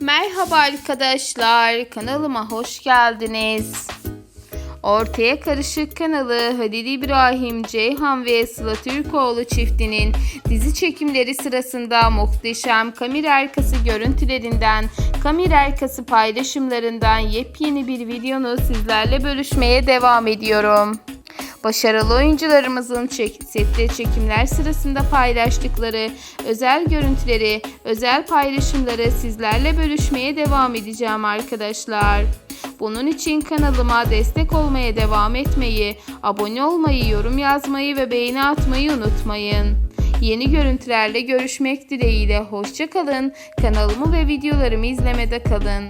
Merhaba arkadaşlar, kanalıma hoş geldiniz. Ortaya Karışık kanalı Halil İbrahim, Ceyhan ve Sıla Türkoğlu çiftinin dizi çekimleri sırasında muhteşem kamera arkası görüntülerinden, kamera arkası paylaşımlarından yepyeni bir videonu sizlerle bölüşmeye devam ediyorum. Başarılı oyuncularımızın çek sette çekimler sırasında paylaştıkları özel görüntüleri, özel paylaşımları sizlerle bölüşmeye devam edeceğim arkadaşlar. Bunun için kanalıma destek olmaya devam etmeyi, abone olmayı, yorum yazmayı ve beğeni atmayı unutmayın. Yeni görüntülerle görüşmek dileğiyle hoşçakalın. Kanalımı ve videolarımı izlemede kalın.